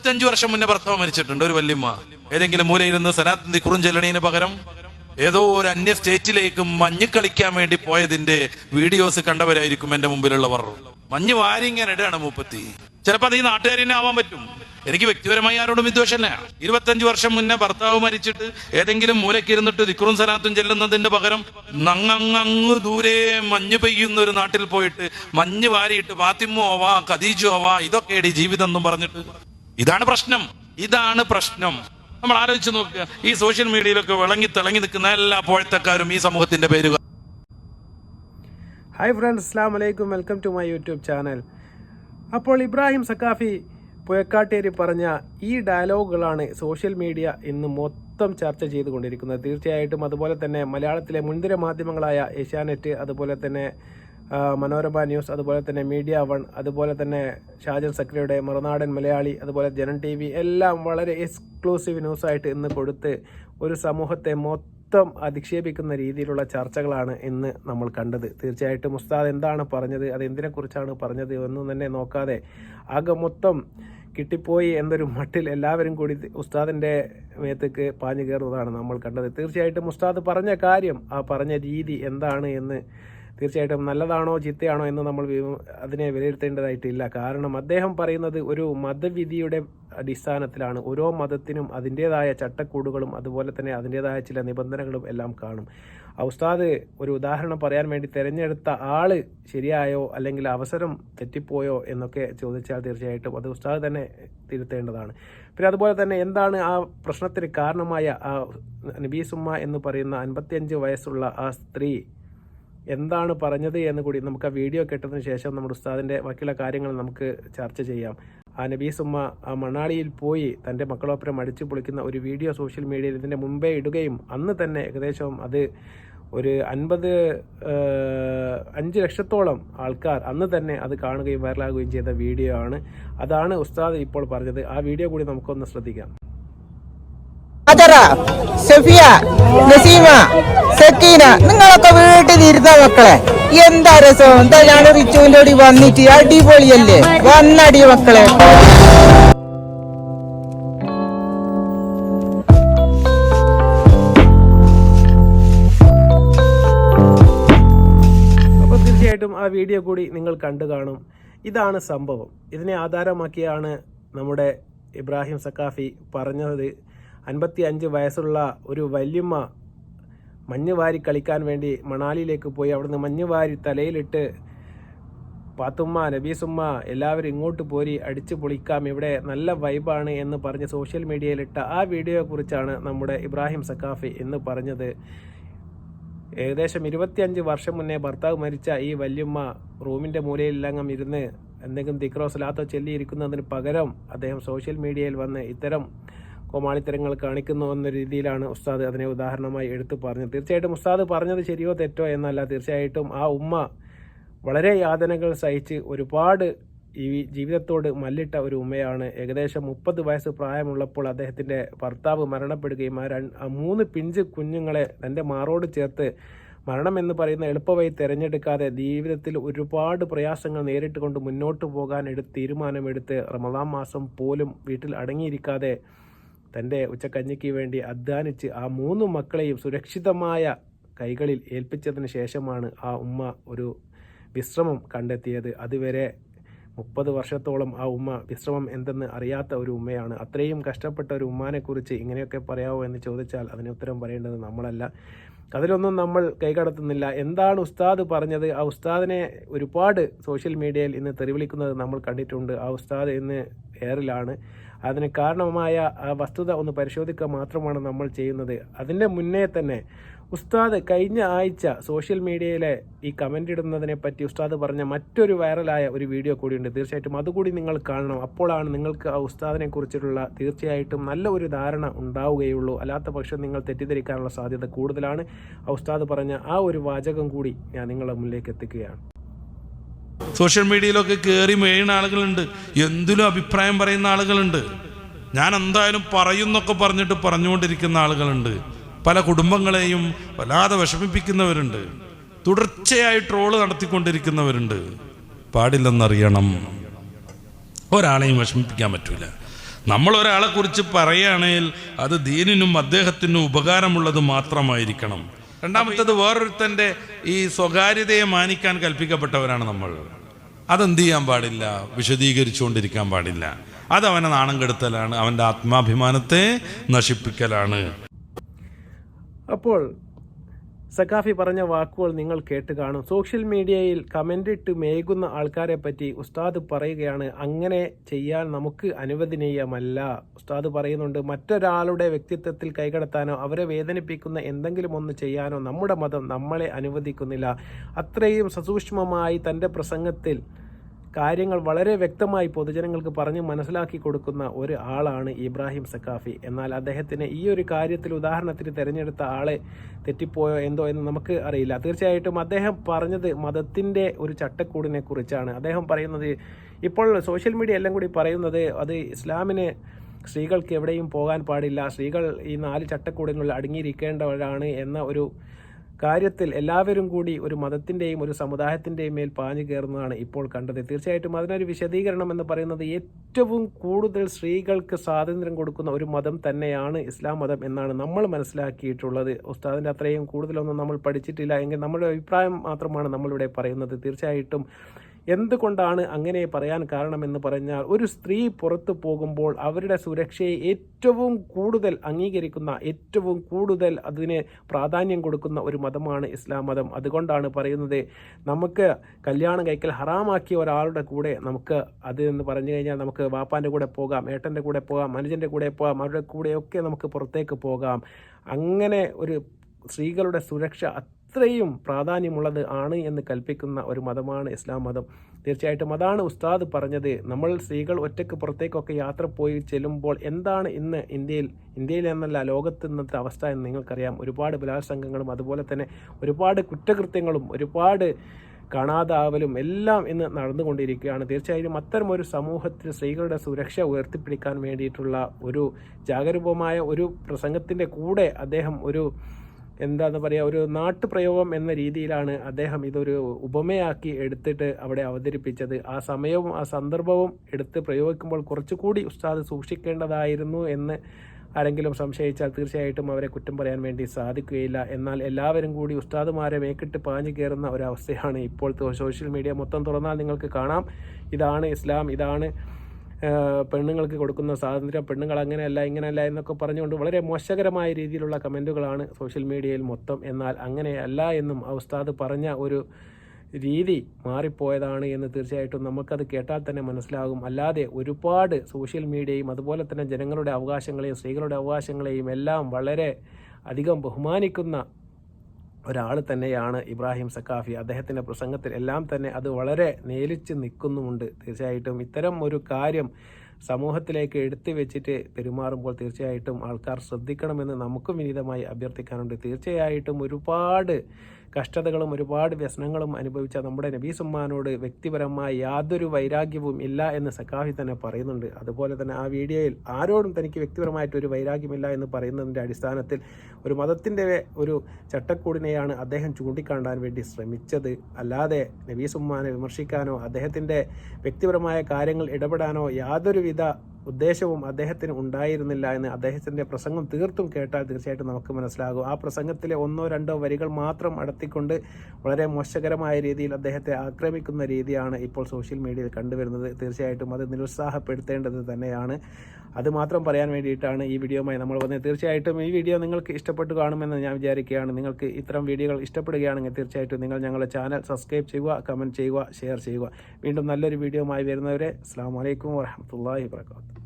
ഇരുപത്തഞ്ചു വർഷം മുന്നേ ഭർത്താവ് മരിച്ചിട്ടുണ്ട് ഒരു വല്യമ്മ. ഏതെങ്കിലും മൂലയിരുന്ന് സനാത്തിന്റെ കുറുഞ്ചെല്ലണീന് പകരം ഏതോ ഒരു അന്യ സ്റ്റേറ്റിലേക്ക് മഞ്ഞ് കളിക്കാൻ വേണ്ടി പോയതിന്റെ വീഡിയോസ് കണ്ടവരായിരിക്കും എന്റെ മുമ്പിലുള്ളവർ. മഞ്ഞ് വാരിങ്ങനെ ഇടാണ് മൂപ്പത്തി. ചിലപ്പോ അത് ഈ നാട്ടുകാരിനെ ആവാൻ പറ്റും. എനിക്ക് വ്യക്തിപരമായി ആരോടും വിദ്വേഷമല്ല. ഇരുപത്തഞ്ചു വർഷം മുന്നേ ഭർത്താവ് മരിച്ചിട്ട് ഏതെങ്കിലും മൂലക്കിരുന്നിട്ട് ദിക്റും സലാത്തും ചെല്ലുന്നതിന്റെ പകരം നങ്ങങ്ങ് ദൂരെ മഞ്ഞ് പെയ്യുന്ന ഒരു നാട്ടിൽ പോയിട്ട് മഞ്ഞ് വാരിയിട്ട് ഫാത്തിമോ ആവാ ഇടി ജീവിതം എന്നും പറഞ്ഞിട്ട് ഇതാണ് പ്രശ്നം. ഇതാണ് പ്രശ്നം. നമ്മൾ ആലോചിച്ച് നോക്കുക ഈ സോഷ്യൽ മീഡിയയിലൊക്കെ വിളങ്ങി തിളങ്ങി നിൽക്കുന്ന എല്ലാ പോഴത്തക്കാരും ഈ സമൂഹത്തിന്റെ പേരുകൾ ഹായ് ഫ്രണ്ട്സ് അസ്ലാം വലൈക്കും welcome to my YouTube channel അപ്പോൾ ഇബ്രാഹിം സക്കാഫി പുയക്കാട്ടേരി പറഞ്ഞ ഈ ഡയലോഗുകളാണ് സോഷ്യൽ മീഡിയ ഇന്ന് മൊത്തം ചർച്ച ചെയ്തുകൊണ്ടിരിക്കുന്നത്. തീർച്ചയായിട്ടും അതുപോലെ തന്നെ മലയാളത്തിലെ മുൻനിര മാധ്യമങ്ങളായ ഏഷ്യാനെറ്റ് അതുപോലെ തന്നെ മനോരമ ന്യൂസ് അതുപോലെ തന്നെ മീഡിയ വൺ അതുപോലെ തന്നെ ഷാജൻ സക്രിയുടെ മറുനാടൻ മലയാളി അതുപോലെ ജനൻ ടി വി എല്ലാം വളരെ എക്സ്ക്ലൂസീവ് ന്യൂസായിട്ട് ഇന്ന് കൊടുത്ത് ഒരു സമൂഹത്തെ മൊത്തം അധിക്ഷേപിക്കുന്ന രീതിയിലുള്ള ചർച്ചകളാണ് ഇന്ന് നമ്മൾ കണ്ടത്. തീർച്ചയായിട്ടും ഉസ്താദ് എന്താണ് പറഞ്ഞത് അത് എന്തിനെക്കുറിച്ചാണ് പറഞ്ഞത് ഒന്നും തന്നെ നോക്കാതെ ആകെ മൊത്തം കിട്ടിപ്പോയി എന്നൊരു മട്ടിൽ എല്ലാവരും കൂടി ഉസ്താദിന്റെ മേത്തേക്ക് പാഞ്ഞു കയറുന്നതാണ് നമ്മൾ കണ്ടത്. തീർച്ചയായിട്ടും ഉസ്താദ് പറഞ്ഞ കാര്യം ആ പറഞ്ഞ രീതി എന്താണ് എന്ന് തീർച്ചയായിട്ടും നല്ലതാണോ ചിത്തയാണോ എന്ന് നമ്മൾ അതിനെ വിലയിരുത്തേണ്ടതായിട്ടില്ല. കാരണം അദ്ദേഹം പറയുന്നത് ഒരു മതവിധിയുടെ അടിസ്ഥാനത്തിലാണ്. ഓരോ മതത്തിനും അതിന്റെതായ ചട്ടക്കൂടുകളും അതുപോലെ തന്നെ അതിന്റെതായ ചില നിബന്ധനകളും എല്ലാം കാണും. ഉസ്താദ് ഒരു ഉദാഹരണം പറയാൻ വേണ്ടി തിരഞ്ഞെടുത്ത ആൾ ശരിയായോ അല്ലെങ്കിൽ അവസരം തെറ്റിപ്പോയോ എന്നൊക്കെ ചോദിച്ചാൽ തീർച്ചയായിട്ടും അത് ഉസ്താദ് തന്നെ തിരുത്തേണ്ടതാണ്. പിന്നെ അതുപോലെ തന്നെ എന്താണ് ആ പ്രശ്നത്തിന് കാരണമായ ആ നബീസുമ്മ എന്ന് പറയുന്ന അൻപത്തിയഞ്ച് വയസ്സുള്ള ആ സ്ത്രീ എന്താണ് പറഞ്ഞത് എന്ന് കൂടി നമുക്ക് ആ വീഡിയോ കേട്ടതിന് ശേഷം നമ്മുടെ ഉസ്താദിന്റെ ബാക്കിയുള്ള കാര്യങ്ങൾ നമുക്ക് ചർച്ച ചെയ്യാം. ആ നബീസുമ്മ മണാളിയിൽ പോയി തന്റെ മക്കളൊപ്പരം അടിച്ചു പൊളിക്കുന്ന ഒരു വീഡിയോ സോഷ്യൽ മീഡിയയിൽ ഇതിന്റെ മുമ്പേ ഇടുകയും അന്ന് തന്നെ ഏകദേശം അത് ഒരു അൻപത് അഞ്ച് ലക്ഷത്തോളം ആൾക്കാർ അന്ന് തന്നെ അത് കാണുകയും വൈറലാകുകയും ചെയ്ത വീഡിയോ ആണ്. അതാണ് ഉസ്താദ് ഇപ്പോൾ പറഞ്ഞത്. ആ വീഡിയോ കൂടി നമുക്കൊന്ന് ശ്രദ്ധിക്കാം. സഫിയ നസീമ സക്കീന നിങ്ങളൊക്കെ വീട്ടിൽ ഇരുന്ന മക്കളെ. എന്താ രസം? എന്തായാലും റിച്ചുവിന്റെ കൂടി വന്നിട്ട്? അടിപൊളിയല്ലേ? വന്നടി മക്കളെ. ആ വീഡിയോ കൂടി നിങ്ങൾ കണ്ടു കാണും. ഇതാണ് സംഭവം. ഇതിനെ ആധാരമാക്കിയാണ് നമ്മുടെ ഇബ്രാഹിം സക്കാഫി പറഞ്ഞത്. അൻപത്തി അഞ്ച് വയസ്സുള്ള ഒരു വല്യമ്മ മഞ്ഞ് വാരി കളിക്കാൻ വേണ്ടി മണാലിയിലേക്ക് പോയി. അവിടുന്ന് മഞ്ഞ് വാരി തലയിലിട്ട് പാത്തുമ്മ നബീസുമ്മ എല്ലാവരും ഇങ്ങോട്ട് പോരി അടിച്ചു പൊളിക്കാം. ഇവിടെ നല്ല വൈബാണ് എന്ന് പറഞ്ഞ് സോഷ്യൽ മീഡിയയിലിട്ട ആ വീഡിയോയെക്കുറിച്ചാണ് നമ്മുടെ ഇബ്രാഹിം സക്കാഫി എന്ന് പറഞ്ഞത്. ഏകദേശം ഇരുപത്തിയഞ്ച് വർഷം മുന്നേ ഭർത്താവ് മരിച്ച ഈ വല്യമ്മ റൂമിന്റെ മൂലയിലെല്ലാം ഇരുന്ന് എന്തെങ്കിലും ദിക്റോ സലാത്തോ ചൊല്ലിയിരിക്കുന്നതിന് പകരം അദ്ദേഹം സോഷ്യൽ മീഡിയയിൽ വന്ന് ഇത്തരം കോമാളിത്തരങ്ങൾ കാണിക്കുന്നു എന്ന രീതിയിലാണ് ഉസ്താദ് അതിനെ ഉദാഹരണമായി എടുത്തു പറഞ്ഞത്. തീർച്ചയായിട്ടും ഉസ്താദ് പറഞ്ഞത് ശരിയോ തെറ്റോ എന്നല്ല. തീർച്ചയായിട്ടും ആ ഉമ്മ വളരെ യാതനകൾ സഹിച്ച് ഒരുപാട് ഈ ജീവിതത്തോട് മല്ലിട്ട ഒരു ഉമ്മയാണ്. ഏകദേശം മുപ്പത് വയസ്സ് പ്രായമുള്ളപ്പോൾ അദ്ദേഹത്തിന്റെ ഭർത്താവ് മരണപ്പെടുകയും ആ മൂന്ന് പിഞ്ച് കുഞ്ഞുങ്ങളെ തന്റെ മാറോട് ചേർത്ത് മരണം എന്ന് പറയുന്ന എളുപ്പമായി തിരഞ്ഞെടുക്കാതെ ജീവിതത്തിൽ ഒരുപാട് പ്രയാസങ്ങൾ നേരിട്ട് കൊണ്ട് മുന്നോട്ട് പോകാൻ എടുത്ത് തീരുമാനമെടുത്ത് റമദാം മാസം പോലും വീട്ടിൽ അടങ്ങിയിരിക്കാതെ തന്റെ ഉച്ചക്കഞ്ഞിക്ക് വേണ്ടി അധ്വാനിച്ച് ആ മൂന്ന് മക്കളെയും സുരക്ഷിതമായ കൈകളിൽ ഏൽപ്പിച്ചതിന് ശേഷമാണ് ആ ഉമ്മ ഒരു വിശ്രമം കണ്ടെത്തിയത്. അതുവരെ മുപ്പത് വർഷത്തോളം ആ ഉമ്മ വിശ്രമം എന്തെന്ന് അറിയാത്ത ഒരു ഉമ്മയാണ്. അത്രയും കഷ്ടപ്പെട്ട ഒരു ഉമ്മാനെക്കുറിച്ച് ഇങ്ങനെയൊക്കെ പറയാമോ എന്ന് ചോദിച്ചാൽ അതിന് ഉത്തരം പറയേണ്ടത് നമ്മളല്ല. അതിലൊന്നും നമ്മൾ കൈകടത്തുന്നില്ല എന്താണ് ഉസ്താദ് പറഞ്ഞത്? ആ ഉസ്താദിനെ ഒരുപാട് സോഷ്യൽ മീഡിയയിൽ ഇന്ന് തെറിവിളിക്കുന്നത് നമ്മൾ കണ്ടിട്ടുണ്ട്. ആ ഉസ്താദ് ഇന്ന് എയറിലാണ് അതിന് കാരണമായ ആ വസ്തുത ഒന്ന് പരിശോധിക്കുക മാത്രമാണ് നമ്മൾ ചെയ്യുന്നത്. അതിന്റെ മുന്നേ തന്നെ ഉസ്താദ് കഴിഞ്ഞ ആഴ്ച സോഷ്യൽ മീഡിയയിലെ ഈ കമന്റ് ഇടുന്നതിനെ പറ്റി ഉസ്താദ് പറഞ്ഞ മറ്റൊരു വൈറലായ ഒരു വീഡിയോ കൂടിയുണ്ട്. തീർച്ചയായിട്ടും അതുകൂടി നിങ്ങൾ കാണണം. അപ്പോഴാണ് നിങ്ങൾക്ക് ആ ഉസ്താദിനെ കുറിച്ചിട്ടുള്ള തീർച്ചയായിട്ടും നല്ല ഒരു ധാരണ ഉണ്ടാവുകയുള്ളൂ. അല്ലാത്ത പക്ഷം നിങ്ങൾ തെറ്റിദ്ധരിക്കാനുള്ള സാധ്യത കൂടുതലാണ്. ആ ഉസ്താദ് പറഞ്ഞ ആ ഒരു വാചകം കൂടി ഞാൻ നിങ്ങളുടെ മുന്നിലേക്ക് എത്തിക്കുകയാണ്. സോഷ്യൽ മീഡിയയിലൊക്കെ കയറി മേയുന്ന ആളുകളുണ്ട്. എന്തിലും അഭിപ്രായം പറയുന്ന ആളുകളുണ്ട്. ഞാൻ എന്തായാലും പറയുന്നൊക്കെ പറഞ്ഞിട്ട് പറഞ്ഞുകൊണ്ടിരിക്കുന്ന ആളുകളുണ്ട്. പല കുടുംബങ്ങളെയും വല്ലാതെ വിഷമിപ്പിക്കുന്നവരുണ്ട്. തുടർച്ചയായി ട്രോൾ നടത്തിക്കൊണ്ടിരിക്കുന്നവരുണ്ട്. പാടില്ലെന്നറിയണം. ഒരാളെയും വിഷമിപ്പിക്കാൻ പറ്റൂല. നമ്മൾ ഒരാളെ കുറിച്ച് പറയുകയാണെങ്കിൽ അത് ദീനിനും അദ്ദേഹത്തിനും ഉപകാരമുള്ളത് മാത്രമായിരിക്കണം. രണ്ടാമത്തേത് വേറൊരുത്തന്റെ ഈ സ്വകാര്യതയെ മാനിക്കാൻ കൽപ്പിക്കപ്പെട്ടവരാണ് നമ്മൾ. അതെന്ത് ചെയ്യാൻ പാടില്ല? വിശദീകരിച്ചുകൊണ്ടിരിക്കാൻ പാടില്ല. അത് അവനെ നാണം കെടുത്തലാണ്. അവന്റെ ആത്മാഭിമാനത്തെ നശിപ്പിക്കലാണ്. അപ്പോൾ സക്കാഫി പറഞ്ഞ വാക്കുകൾ നിങ്ങൾ കേട്ട് കാണും. സോഷ്യൽ മീഡിയയിൽ കമന്റ് ഇട്ട് മേകുന്ന ആൾക്കാരെ പറ്റി ഉസ്താദ് പറയുകയാണ് അങ്ങനെ ചെയ്യാൻ നമുക്ക് അനുവദനീയമല്ല. ഉസ്താദ് പറയുന്നുണ്ട് മറ്റൊരാളുടെ വ്യക്തിത്വത്തിൽ കൈകടത്താനോ അവരെ വേദനിപ്പിക്കുന്ന എന്തെങ്കിലും ഒന്ന് ചെയ്യാനോ നമ്മുടെ മതം നമ്മളെ അനുവദിക്കുന്നില്ല. അത്രയും സസൂക്ഷ്മമായി തന്റെ പ്രസംഗത്തിൽ കാര്യങ്ങൾ വളരെ വ്യക്തമായി പൊതുജനങ്ങൾക്ക് പറഞ്ഞ് മനസ്സിലാക്കി കൊടുക്കുന്ന ഒരു ആളാണ് ഇബ്രാഹിം സക്കാഫി എന്നാൽ അദ്ദേഹത്തിന് ഈ ഒരു കാര്യത്തിൽ ഉദാഹരണത്തിന് തിരഞ്ഞെടുത്ത ആളെ തെറ്റിപ്പോയോ എന്തോ എന്ന് നമുക്ക് അറിയില്ല. തീർച്ചയായിട്ടും അദ്ദേഹം പറഞ്ഞത് മതത്തിന്റെ ഒരു ചട്ടക്കൂടിനെ കുറിച്ചാണ്. അദ്ദേഹം പറയുന്നത് ഇപ്പോൾ സോഷ്യൽ മീഡിയ എല്ലാം കൂടി പറയുന്നത് അത് ഇസ്ലാമിനെ സ്ത്രീകൾക്ക് എവിടെയും പോകാൻ പാടില്ല. സ്ത്രീകൾ ഈ നാല് ചട്ടക്കൂടിനുള്ളിൽ അടങ്ങിയിരിക്കേണ്ടവരാണ് എന്ന ഒരു കാര്യത്തിൽ എല്ലാവരും കൂടി ഒരു മതത്തിന്റെയും ഒരു സമുദായത്തിന്റെയും മേൽ പാഞ്ഞു കയറുന്നതാണ് ഇപ്പോൾ കണ്ടത്. തീർച്ചയായിട്ടും അതിനൊരു വിശദീകരണം എന്ന് പറയുന്നത് ഏറ്റവും കൂടുതൽ സ്ത്രീകൾക്ക് സ്വാതന്ത്ര്യം കൊടുക്കുന്ന ഒരു മതം തന്നെയാണ് ഇസ്ലാം മതം എന്നാണ് നമ്മൾ മനസ്സിലാക്കിയിട്ടുള്ളത്. ഉസ്താദിന്റെ അത്രയും കൂടുതലൊന്നും നമ്മൾ പഠിച്ചിട്ടില്ല. എങ്കിൽ നമ്മുടെ അഭിപ്രായം മാത്രമാണ് നമ്മളിവിടെ പറയുന്നത്. തീർച്ചയായിട്ടും എന്തുകൊണ്ടാണ് അങ്ങനെ പറയാൻ കാരണമെന്ന് പറഞ്ഞാൽ ഒരു സ്ത്രീ പുറത്തു പോകുമ്പോൾ അവരുടെ സുരക്ഷയെ ഏറ്റവും കൂടുതൽ അംഗീകരിക്കുന്ന ഏറ്റവും കൂടുതൽ അതിന് പ്രാധാന്യം കൊടുക്കുന്ന ഒരു മതമാണ് ഇസ്ലാം മതം. അതുകൊണ്ടാണ് പറയുന്നത് നമുക്ക് കല്യാണം കഴിക്കൽ ഹറാമാക്കിയ ഒരാളുടെ കൂടെ നമുക്ക് അത് എന്ന് പറഞ്ഞു കഴിഞ്ഞാൽ നമുക്ക് വാപ്പാന്റെ കൂടെ പോകാം ഏട്ടന്റെ കൂടെ പോകാം മനുജന്റെ കൂടെ പോകാം അവരുടെ കൂടെയൊക്കെ നമുക്ക് പുറത്തേക്ക് പോകാം. അങ്ങനെ ഒരു സ്ത്രീകളുടെ സുരക്ഷ അത്രയും പ്രാധാന്യമുള്ളത് ആണ് എന്ന് കൽപ്പിക്കുന്ന ഒരു മതമാണ് ഇസ്ലാം മതം. തീർച്ചയായിട്ടും അതാണ് ഉസ്താദ് പറഞ്ഞത്. നമ്മൾ സ്ത്രീകൾ ഒറ്റയ്ക്ക് പുറത്തേക്കൊക്കെ യാത്ര പോയി ചെല്ലുമ്പോൾ എന്താണ് ഇന്ന് ഇന്ത്യയിൽ ഇന്ത്യയിൽ എന്നല്ല ലോകത്ത് ഇന്നത്തെ അവസ്ഥ എന്ന് നിങ്ങൾക്കറിയാം. ഒരുപാട് ബലാത്സംഗങ്ങളും അതുപോലെ തന്നെ ഒരുപാട് കുറ്റകൃത്യങ്ങളും ഒരുപാട് കാണാതാവലും എല്ലാം ഇന്ന് നടന്നുകൊണ്ടിരിക്കുകയാണ്. തീർച്ചയായും അത്തരം ഒരു സമൂഹത്തിൽ സ്ത്രീകളുടെ സുരക്ഷ ഉയർത്തിപ്പിടിക്കാൻ വേണ്ടിയിട്ടുള്ള ഒരു ജാഗരൂപമായ ഒരു പ്രസംഗത്തിന്റെ കൂടെ അദ്ദേഹം ഒരു എന്താന്ന് പറയുക ഒരു നാട്ടുപ്രയോഗം എന്ന രീതിയിലാണ് അദ്ദേഹം ഇതൊരു ഉപമയാക്കി എടുത്തിട്ട് അവിടെ അവതരിപ്പിച്ചത്. ആ സമയവും ആ സന്ദർഭവും എടുത്ത് പ്രയോഗിക്കുമ്പോൾ കുറച്ചുകൂടി ഉസ്താദ് സൂക്ഷിക്കേണ്ടതായിരുന്നു എന്ന് ആരെങ്കിലും സംശയിച്ചാൽ തീർച്ചയായിട്ടും അവരെ കുറ്റം പറയാൻ വേണ്ടി സാധിക്കുകയില്ല. എന്നാൽ എല്ലാവരും കൂടി ഉസ്താദുമാരെ മേക്കിട്ട് പാഞ്ഞു കയറുന്ന ഒരവസ്ഥയാണ് ഇപ്പോഴത്തെ സോഷ്യൽ മീഡിയ. മൊത്തം തുറന്നാൽ നിങ്ങൾക്ക് കാണാം. ഇതാണ് ഇസ്ലാം ഇതാണ് പെണ്ണുങ്ങൾക്ക് കൊടുക്കുന്ന സ്വാതന്ത്ര്യം പെണ്ണുങ്ങൾ അങ്ങനെയല്ല ഇങ്ങനെയല്ല എന്നൊക്കെ പറഞ്ഞുകൊണ്ട് വളരെ മോശകരമായ രീതിയിലുള്ള കമന്റുകളാണ് സോഷ്യൽ മീഡിയയിൽ മൊത്തം. എന്നാൽ അങ്ങനെയല്ല എന്നും ഉസ്താദ് പറഞ്ഞ ഒരു രീതി മാറിപ്പോയതാണ് എന്ന് തീർച്ചയായിട്ടും നമുക്കത് കേട്ടാൽ തന്നെ മനസ്സിലാകും. അല്ലാതെ ഒരുപാട് സോഷ്യൽ മീഡിയയും അതുപോലെ തന്നെ ജനങ്ങളുടെ അവകാശങ്ങളെയും സ്ത്രീകളുടെ അവകാശങ്ങളെയും എല്ലാം വളരെ അധികം ബഹുമാനിക്കുന്ന ഒരാൾ തന്നെയാണ് ഇബ്രാഹിം സക്കാഫി അദ്ദേഹത്തിന്റെ പ്രസംഗത്തിൽ എല്ലാം തന്നെ അത് വളരെ നേലിച്ച് നിൽക്കുന്നുമുണ്ട്. തീർച്ചയായിട്ടും ഇത്തരം ഒരു കാര്യം സമൂഹത്തിലേക്ക് എടുത്തു വെച്ചിട്ട് പെരുമാറുമ്പോൾ തീർച്ചയായിട്ടും ആൾക്കാർ ശ്രദ്ധിക്കണമെന്ന് നമുക്കും വിനീതമായി അഭ്യർത്ഥിക്കാനുണ്ട്. തീർച്ചയായിട്ടും ഒരുപാട് കഷ്ടതകളും ഒരുപാട് വ്യസനങ്ങളും അനുഭവിച്ച നമ്മുടെ നബീസ് ഉമ്മാനോട് വ്യക്തിപരമായി യാതൊരു വൈരാഗ്യവും ഇല്ല എന്ന് സഖാഫി തന്നെ പറയുന്നുണ്ട്. അതുപോലെ തന്നെ ആ വീഡിയോയിൽ ആരോടും തനിക്ക് വ്യക്തിപരമായിട്ട് ഒരു വൈരാഗ്യമില്ല എന്ന് പറയുന്നതിന്റെ അടിസ്ഥാനത്തിൽ ഒരു മതത്തിന്റെ ഒരു ചട്ടക്കൂടിനെയാണ് അദ്ദേഹം ചൂണ്ടിക്കാണ്ടാൻ വേണ്ടി ശ്രമിച്ചത്. അല്ലാതെ നബീസ് ഉമ്മാനെ വിമർശിക്കാനോ അദ്ദേഹത്തിന്റെ വ്യക്തിപരമായ കാര്യങ്ങൾ ഇടപെടാനോ യാതൊരുവിധ ഉദ്ദേശവും അദ്ദേഹത്തിന് ഉണ്ടായിരുന്നില്ല എന്ന് അദ്ദേഹത്തിന്റെ പ്രസംഗം തീർത്തും കേട്ടാൽ തീർച്ചയായിട്ടും നമുക്ക് മനസ്സിലാകും. ആ പ്രസംഗത്തിലെ ഒന്നോ രണ്ടോ വരികൾ മാത്രം അടത്തിക്കൊണ്ട് വളരെ മോശകരമായ രീതിയിൽ അദ്ദേഹത്തെ ആക്രമിക്കുന്ന രീതിയാണ് ഇപ്പോൾ സോഷ്യൽ മീഡിയയിൽ കണ്ടുവരുന്നത്. തീർച്ചയായിട്ടും അത് നിരുത്സാഹപ്പെടുത്തേണ്ടത് തന്നെയാണ്. അത് മാത്രം പറയാൻ വേണ്ടിയിട്ടാണ് ഈ വീഡിയോയുമായി നമ്മൾ വന്നത്. തീർച്ചയായിട്ടും ഈ വീഡിയോ നിങ്ങൾക്ക് ഇഷ്ടപ്പെട്ടു കാണുമെന്ന് ഞാൻ വിചാരിക്കുകയാണ്. നിങ്ങൾക്ക് ഇത്തരം വീഡിയോകൾ ഇഷ്ടപ്പെടുകയാണെങ്കിൽ തീർച്ചയായിട്ടും നിങ്ങൾ ഞങ്ങളുടെ ചാനൽ സബ്സ്ക്രൈബ് ചെയ്യുക കമന്റ് ചെയ്യുക ഷെയർ ചെയ്യുക. വീണ്ടും നല്ലൊരു വീഡിയോയുമായി വരുന്നവരെ അസ്സാം വലൈക്കും വാഹമത്തല്ലാഹി വാത്തു